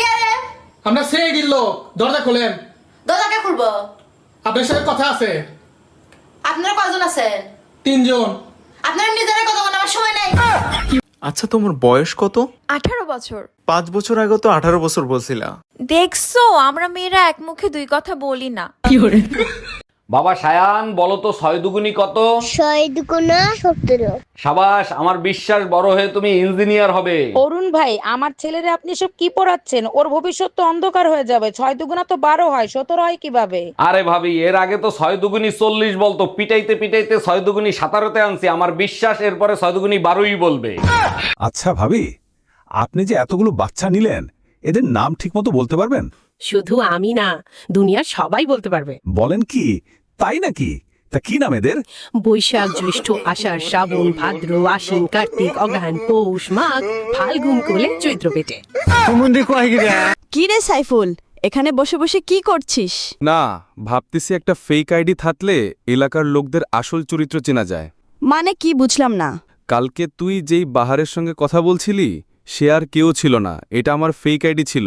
কে রে? আমরা সেই গিল দরজা খোলেন। দরজাকে খুলবো? আপনার সাথে কথা আছে। আপনারা কয়জন আছেন? তিনজন। আপনারা নিজেরা কথা বলার সময় নাই। আচ্ছা তোমার বয়স কত? আঠারো বছর। পাঁচ বছর আগে তো আঠারো বছর বলছিলা। দেখছ আমরা মেয়েরা এক মুখে দুই কথা বলি না। বাবা সায়ান বলো তো ছয় দুগুনি কত? শহীদ গুণা সতেরো। সাবাস আমার বিশ্বাস বড় হয়ে তুমি ইঞ্জিনিয়ার হবে। অরুণ ভাই আমার ছেলেরে আপনি সব কি পড়াচ্ছেন? ওর ভবিষ্যৎ তো অন্ধকার হয়ে যাবে। ছয় দুগুণা তো বারো হয় সতেরো হয় কীভাবে? আরে ভাবি এর আগে তো ছয় দুগুনি চল্লিশ বলতো পিটাইতে পিটাইতে ছয় দুগুনি সাতারোতে আনছি আমার বিশ্বাস এরপরে ছয় দুগুনি বারোই বলবে। আচ্ছা ভাবি আপনি যে এতগুলো বাচ্চা নিলেন এদের নাম ঠিকমতো বলতে পারবেন? শুধু আমি না দুনিয়ার সবাই বলতে পারবে। বলেন কি? তাই নাকি? তা কি নাম এদের? বৈশাখ জ্যৈষ্ঠ আষাঢ় শ্রাবণ ভাদ্র আশ্বিন কার্তিক অগ্রহায়ণ পৌষ মাঘ ফাল্গুন কোলে চৈত্র পেটে। কি রে সাইফুল? এখানে বসে বসে কি করছিস? না ভাবতেছি একটা ফেক আইডি থাকলে এলাকার লোকদের আসল চরিত্র চেনা যায়। মানে কি বুঝলাম না। কালকে তুই যেই বাহারের সঙ্গে কথা বলছিলি সে আর কেউ ছিল না। এটা আমার ফেক আইডি ছিল।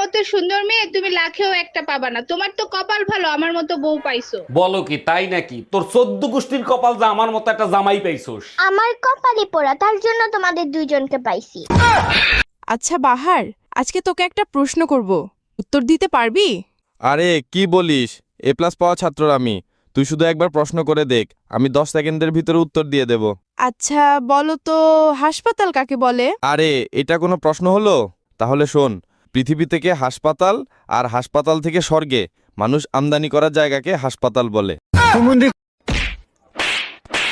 মতো সুন্দর মেয়ে তুমি লাখেও একটা পাবা না। তোমার তো কপাল ভালো আমার মতো বউ পাইছো। বলো কি তাই নাকি? তোর চোদ্দ গোষ্ঠীর কপাল যা আমার মতো একটা জামাই পাইছোস। আমার কপালে পড়া তার জন্য তোমাদের দুইজনকে পাইছি। আচ্ছা বাহার আজকে তোকে একটা প্রশ্ন করব। উত্তর দিতে পারবি? আরে কি বলিস? এ প্লাস পাওয়া ছাত্র আমি। তুই শুধু একবার প্রশ্ন করে দেখ আমি দশ সেকেন্ডের ভিতরে উত্তর দিয়ে দেব। আচ্ছা বলো তো হাসপাতাল কাকে বলে? আরে এটা কোনো প্রশ্ন হলো? তাহলে শোন পৃথিবী থেকে হাসপাতাল আর হাসপাতাল থেকে স্বর্গে। মানুষ আমদানি করার জায়গাকে হাসপাতাল বলে।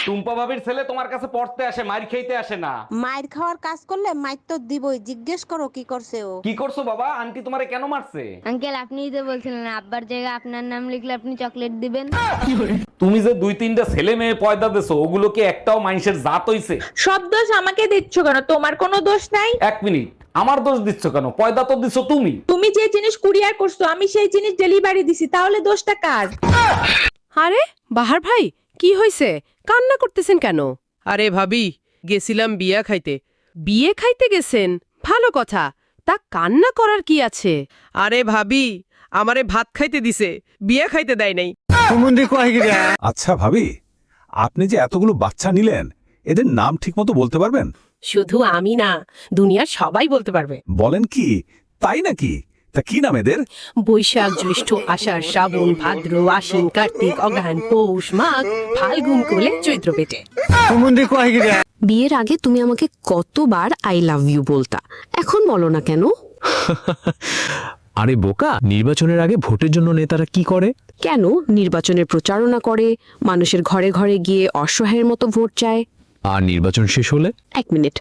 টুম্পা ভাবির ছেলে তোমার কাছে পড়তে আসে মার খেইতে আসে না। মায়ের খাওয়ার কাজ করলে মায়ের তো দিবই জিজ্ঞেস করো কি করছে ও। কি করছ বাবা? আন্টি তোমারে কেন মারছে? আঙ্কেল আপনিই তো বলছিলেন আব্বার জায়গায় আপনার নাম লিখলে আপনি চকলেট দিবেন। তুমি যে দুই তিনটা ছেলে মেয়ে পয়দা দেছো ওগুলো কি একটাও মানুষের জাত হইছে? সব দোষ আমাকে দিচ্ছ কেন? তোমার কোনো দোষ নাই? এক মিনিট। আমার দোষ দিচ্ছ কেন? পয়দা তো দিচ্ছ তুমি। তুমি যে জিনিস কুরিয়ার করছ আমি সেই জিনিস ডেলিভারি দিছি তাহলে দোষটা কার? আরে বাহার ভাই কি হয়েছে কান্না করতেছেন কেন? আরে ভাবি গেছিলাম বিয়া খাইতে। বিয়ে খাইতে গেছেন? ভালো কথা। তা কান্না করার কি আছে? আরে ভাবি আমারে ভাত খাইতে দিছে বিয়ে খাইতে দেয় নাই। আচ্ছা ভাবি আপনি যে এতগুলো বাচ্চা নিলেন এদের নাম ঠিকমতো বলতে পারবেন? শুধু আমি না দুনিয়ার সবাই বলতে পারবে। বলেন কি? তাই নাকি? তা কি নাম এদের? বৈশাখ জ্যৈষ্ঠ আষাঢ় শ্রাবণ ভাদ্র আশ্বিন কার্তিক অগ্রহায়ণ পৌষ মাঘ ফাল্গুন কোলে চৈত্র পেটে। বিয়ের আগে তুমি আমাকে কতবার আই লাভ ইউ বলতা? এখন বলো না কেন? আরে বোকা নির্বাচনের আগে ভোটের জন্য নেতারা কি করে? কেন? নির্বাচনের প্রচারণা করে মানুষের ঘরে ঘরে গিয়ে অসহায়ের মতো ভোট চায়। আর নির্বাচন শেষ হলে? এক মিনিট।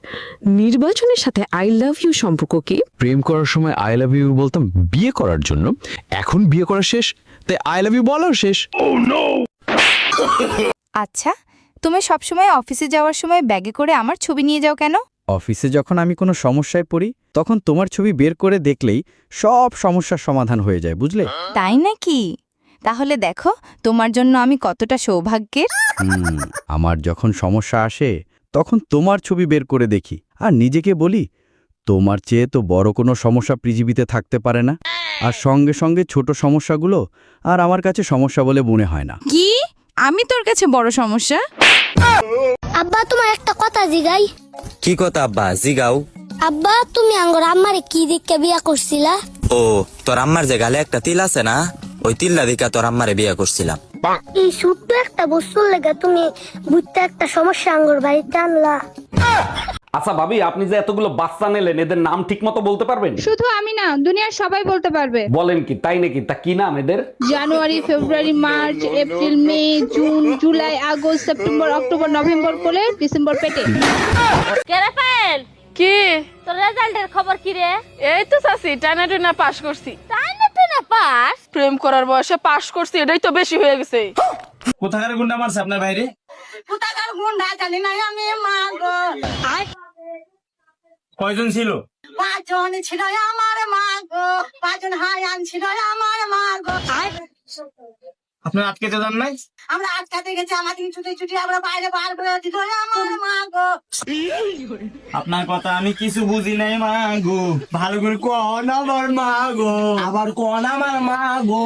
নির্বাচনের সাথে আই লাভ ইউ সম্পর্ক কি? প্রেম করার সময় আই লাভ ইউ বলতাম বিয়ে করার জন্য। এখন বিয়ে করা শেষ তাই আই লাভ ইউ বলাও শেষ। আচ্ছা তুমি সবসময় অফিসে যাওয়ার সময় ব্যাগে করে আমার ছবি নিয়ে যাও কেন? অফিসে যখন আমি কোনো সমস্যায় পড়ি তখন তোমার ছবি বের করে দেখলেই সব সমস্যার সমাধান হয়ে যায় বুঝলে? তাই নাকি? তাহলে দেখো তোমার জন্য আমি কতটা সৌভাগ্যের। আমার যখন সমস্যা আসে তখন তোমার ছবি বের করে দেখি। আর নিজেকে বলি তোমার চেয়ে তো বড় কোনো সমস্যা পৃথিবীতে থাকতে পারে না। আর সঙ্গে সঙ্গে ছোট সমস্যাগুলো আর আমার কাছে সমস্যা বলে মনে হয় না। কি? আমি তোর কাছে বড় সমস্যা? আব্বা তোমার একটা কথা জিগাই। কি কথা আব্বা? জিগাও। আব্বা তুমি আঙ্গর আম্মারে কি দিককে বিয়া করছিলা? ও তোর আম্মার যে গালে একটা তিল আছে না? ওই তিল্লা দিকা তোর আম্মারে বিয়ে করছিলাম। এই ছোট্ট একটা বস্তুর লেগে তুমি বুঝতে একটা সমস্যা আঙ্গর বাড়িতে আনলা। আচ্ছা ভাবি আপনি যে এতগুলো বাচ্চা নিলেন এদের নাম ঠিক মতো বলতে পারবেন? শুধু আমি না দুনিয়ার সবাই বলতে পারবে। বলেন কি তাই নাকি? তা কি নাম এদের? January February March April May June July August September October November কোলে ডিসেম্বর পেটে। কেরাপেল কি? তোর রেজাল্টের খবর কি রে? এই তো চাষি টানা টানা পাশ করছি। তাই না পাস? প্রেম করার বয়সে পাস করছি এটাই তো বেশি হয়ে গেছে। কোথাকার গুন্ডা মারছে আপনার বাইরে কোথাকার গুন্ডা জানি না আমি মাগো। কয়জন ছিল? পাঁচজন ছিল আমার মাগো। পাঁচজন হায়ান ছিল আমার মা গো আপনার আটকেতে দেন নাই? আমরা আটকাতে গেছি আমাদের ছুটি ছুটি আমরা বাইরে বার করে দিত আমার মা গো। আপনার কথা আমি কিছু বুঝি নাই মা গো। ভালো করে কন আমার মা গো। আবার কন আমার মা গো।